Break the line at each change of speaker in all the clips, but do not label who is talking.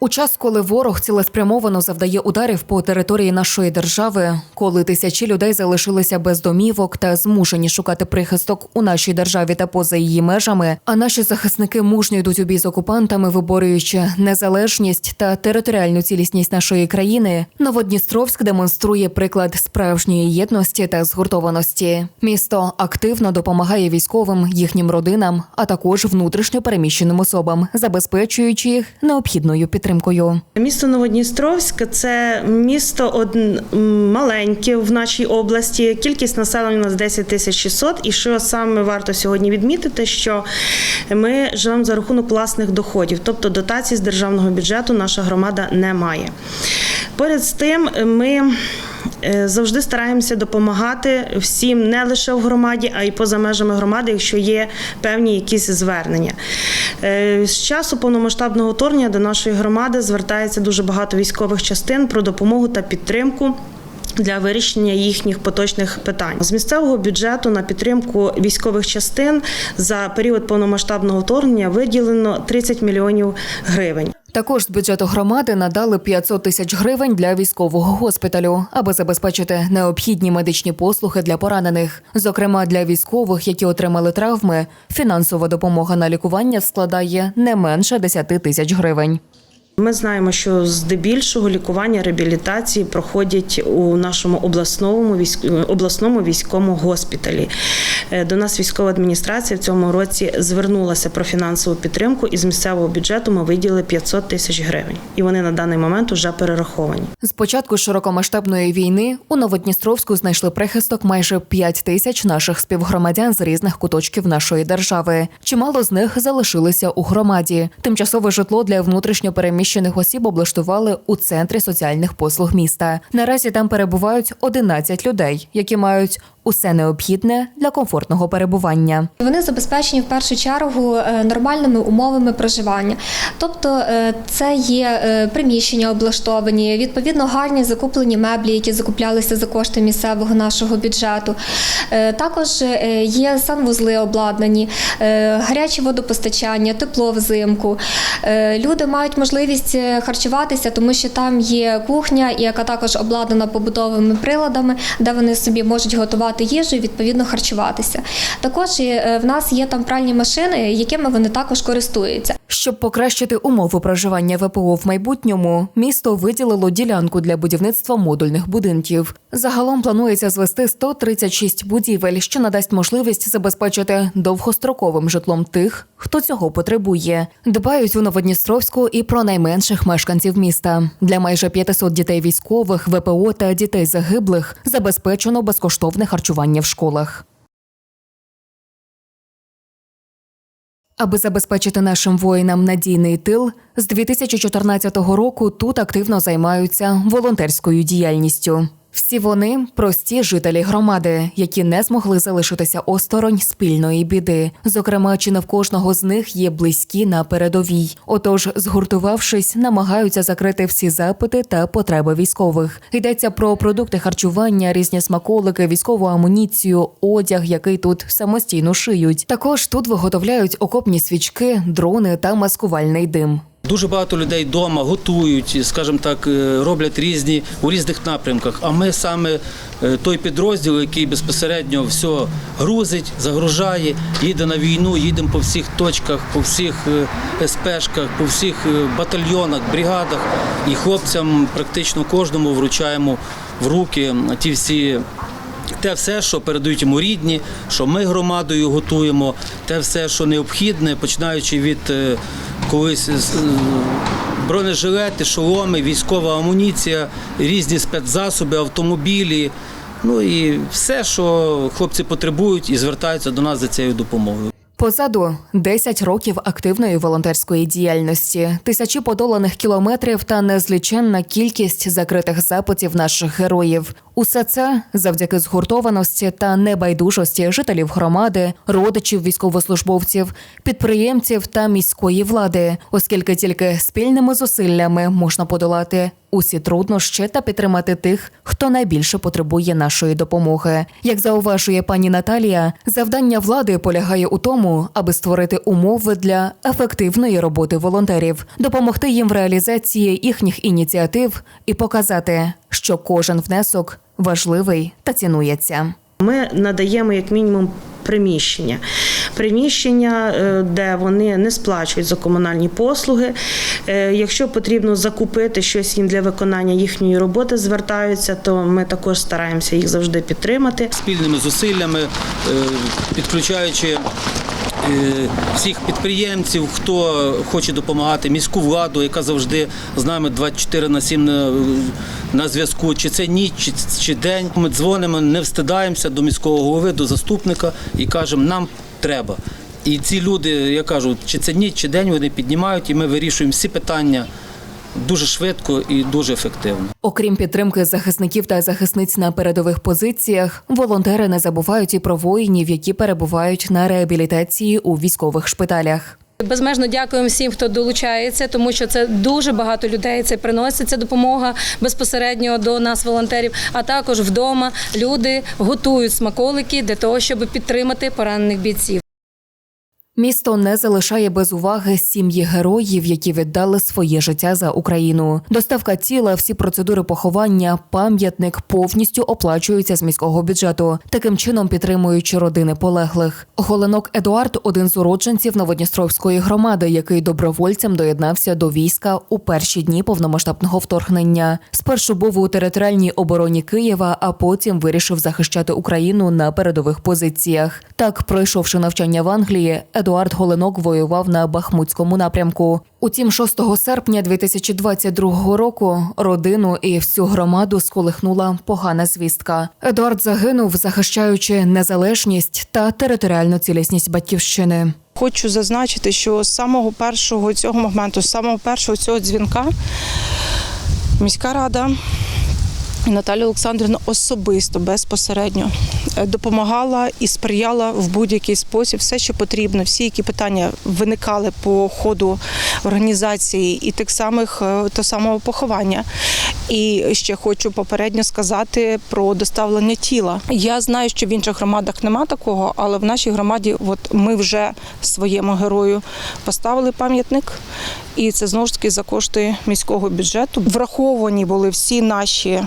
У час, коли ворог цілеспрямовано завдає ударів по території нашої держави, коли тисячі людей залишилися без домівок та змушені шукати прихисток у нашій державі та поза її межами, а наші захисники мужньо йдуть у бій з окупантами, виборюючи незалежність та територіальну цілісність нашої країни, Новодністровськ демонструє приклад справжньої єдності та згуртованості. Місто активно допомагає військовим, їхнім родинам, а також внутрішньо переміщеним особам, забезпечуючи їх необхідною підтримкою.
Місто Новодністровськ це місто од... маленьке в нашій області. Кількість населення у нас 10 тисяч 600. І що саме варто сьогодні відмітити, що ми живемо за рахунок власних доходів, тобто дотацій з державного бюджету наша громада не має. Поряд з тим, ми завжди стараємося допомагати всім не лише в громаді, а й поза межами громади, якщо є певні якісь звернення. Е, З часу повномасштабного вторгнення до нашої громади звертається дуже багато військових частин про допомогу та підтримку. Для вирішення їхніх поточних питань з місцевого бюджету на підтримку військових частин за період повномасштабного вторгнення виділено 30 мільйонів гривень.
Також з бюджету громади надали 500 тисяч гривень для військового госпіталю, аби забезпечити необхідні медичні послуги для поранених. Зокрема, для військових, які отримали травми, фінансова допомога на лікування складає не менше 10 тисяч гривень.
Ми знаємо, що здебільшого лікування реабілітації проходять у нашому обласному обласному військовому госпіталі. Е, До нас військова адміністрація в цьому році звернулася про фінансову підтримку, і з місцевого бюджету ми виділили 500 тисяч гривень. І вони на даний момент вже перераховані.
З початку широкомасштабної війни у Новодністровську знайшли прихисток майже 5 тисяч наших співгромадян з різних куточків нашої держави. Чимало з них залишилися у громаді. Тимчасове житло для внутрішньо переміщених осіб облаштували у центрі соціальних послуг міста. Наразі там перебувають 11 людей, які мають усе необхідне для комфортного перебування.
Вони забезпечені в першу чергу е, нормальними умовами проживання. Тобто е, це є е, приміщення облаштовані, відповідно гарні закуплені меблі, які закуплялися за кошти місцевого нашого бюджету. Також є санвузли обладнані, гаряче водопостачання, тепло взимку. Люди мають можливість харчуватися, тому що там є кухня, яка також обладнана побутовими приладами, де вони собі можуть готувати їжу і відповідно харчуватися. Також е, в нас є там пральні машини, якими вони також користуються.
Щоб покращити умови проживання ВПО в майбутньому, місто виділило ділянку для будівництва модульних будинків. Загалом планується звести 136 будівель, що надасть можливість забезпечити довгостроковим житлом тих, хто цього потребує. Дбають у Новодністровську і про найменших мешканців міста. Для майже 500 дітей військових, ВПО та дітей загиблих забезпечено безкоштовне харчування в школах. Аби забезпечити нашим воїнам надійний тил, з 2014 року тут активно займаються волонтерською діяльністю. Всі вони прості жителі громади, які не змогли залишитися осторонь спільної біди. Зокрема, чи не в кожного з них є близькі на передовій. Отож, згуртувавшись, намагаються закрити всі запити та потреби військових. Йдеться про продукти харчування, різні смаколики, військову амуніцію, одяг, який тут самостійно шиють. Також тут виготовляють окопні свічки, дрони та маскувальний дим.
Дуже багато людей вдома готують, скажімо так, е, роблять різні у різних напрямках. А ми саме е, той підрозділ, який безпосередньо все грузить, загружає, їде на війну, їдемо по всіх точках, по всіх е, СПшках, по всіх батальйонах, бригадах. І хлопцям практично кожному вручаємо в руки ті всі. Те все, що передають йому рідні, що ми громадою готуємо, те все, що необхідне, починаючи від колись бронежилети, шоломи, військова амуніція, різні спецзасоби, автомобілі. Ну і все, що хлопці потребують і звертаються до нас за цією допомогою.
Позаду 10 років активної волонтерської діяльності, тисячі подоланих кілометрів та незліченна кількість закритих запитів наших героїв. Усе це завдяки згуртованості та небайдужості жителів громади, родичів військовослужбовців, підприємців та міської влади, оскільки тільки спільними зусиллями можна подолати усі труднощі та підтримати тих, хто найбільше потребує нашої допомоги. Як зауважує пані Наталія, завдання влади полягає у тому, аби створити умови для ефективної роботи волонтерів, допомогти їм в реалізації їхніх ініціатив і показати, що кожен внесок важливий та цінується.
Ми надаємо як мінімум приміщення. Приміщення, е, де вони не сплачують за комунальні послуги. Е, Якщо потрібно закупити щось їм для виконання їхньої роботи, звертаються, то ми також стараємося їх завжди підтримати.
спільними зусиллями, е, підключаючи всіх підприємців, хто хоче допомагати, міську владу, яка завжди з нами 24 на 7 на, на зв'язку, чи це ніч, чи, чи день. Ми дзвонимо, не встидаємося до міського голови, до заступника і кажемо, нам треба. І ці люди, я кажу, чи це ніч, чи день, вони піднімають, і ми вирішуємо всі питання дуже швидко і дуже ефективно.
Окрім підтримки захисників та захисниць на передових позиціях, волонтери не забувають і про воїнів, які перебувають на реабілітації у військових шпиталях.
Безмежно дякуємо всім, хто долучається, тому що це дуже багато людей. Це приноситься допомога безпосередньо до нас, волонтерів. А також вдома люди готують смаколики для того, щоб підтримати поранених бійців.
Місто не залишає без уваги сім'ї героїв, які віддали своє життя за Україну. Доставка тіла, всі процедури поховання, пам'ятник повністю оплачуються з міського бюджету. Таким чином підтримуючи родини полеглих. Голенок Едуард один з уродженців Новодністровської громади, який добровольцем доєднався до війська у перші дні повномасштабного вторгнення. Спершу був у територіальній обороні Києва, а потім вирішив захищати Україну на передових позиціях. Так, пройшовши навчання в Англії, Едуард Голенок воював на Бахмутському напрямку. Утім, 6 серпня 2022 року родину і всю громаду сколихнула погана звістка. Едуард загинув, захищаючи незалежність та територіальну цілісність батьківщини.
Хочу зазначити, що з самого першого цього моменту, з самого першого цього дзвінка, міська рада Наталя Олександрівна особисто безпосередньо е, допомагала і сприяла в будь-який спосіб все, що потрібно, всі, які питання виникали по ходу організації і тих самих е, того самого поховання. І ще хочу попередньо сказати про доставлення тіла. Я знаю, що в інших громадах нема такого, але в нашій громаді, от ми вже своєму герою поставили пам'ятник, і це знову ж таки за кошти міського бюджету. Враховані були всі наші,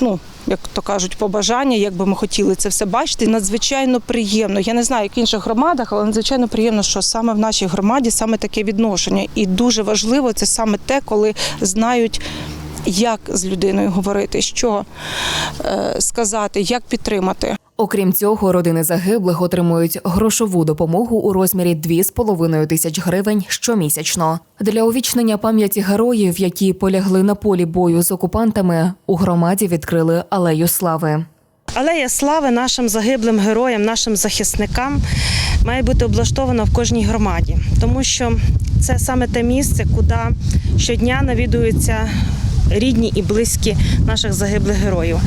ну. Як то кажуть, побажання, як би ми хотіли це все бачити, надзвичайно приємно. Я не знаю, як в інших громадах, але надзвичайно приємно, що саме в нашій громаді саме таке відношення. І дуже важливо це саме те, коли знають, як з людиною говорити, що е, сказати, як підтримати.
Окрім цього, родини загиблих отримують грошову допомогу у розмірі 2,5 тисяч гривень щомісячно. Для увічнення пам'яті героїв, які полягли на полі бою з окупантами, у громаді відкрили алею слави.
Алея слави нашим загиблим героям, нашим захисникам має бути облаштована в кожній громаді, тому що це саме те місце, куди щодня навідуються рідні і близькі наших загиблих героїв.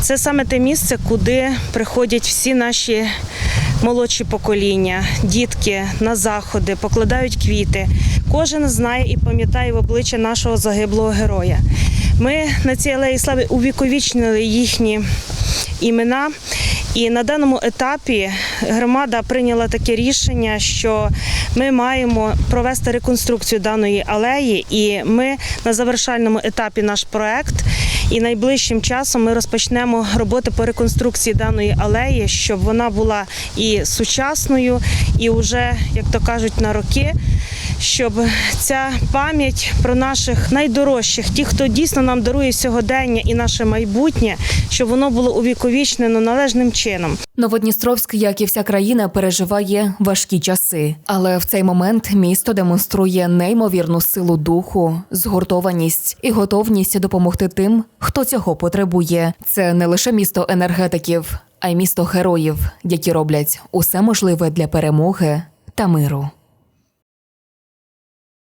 Це саме те місце, куди приходять всі наші молодші покоління, дітки на заходи, покладають квіти. Кожен знає і пам'ятає в обличчя нашого загиблого героя. Ми на цій алеї слави увіковічнили їхні імена. І на даному етапі громада прийняла таке рішення, що ми маємо провести реконструкцію даної алеї, і ми на завершальному етапі наш проект. І найближчим часом ми розпочнемо роботи по реконструкції даної алеї, щоб вона була і сучасною, і вже, як то кажуть, на роки. Щоб ця пам'ять про наших найдорожчих, ті, хто дійсно нам дарує сьогодення і наше майбутнє, щоб воно було увіковічнено належним чином.
Новодністровськ, як і вся країна, переживає важкі часи, але в цей момент місто демонструє неймовірну силу духу, згуртованість і готовність допомогти тим, хто цього потребує. Це не лише місто енергетиків, а й місто героїв, які роблять усе можливе для перемоги та миру.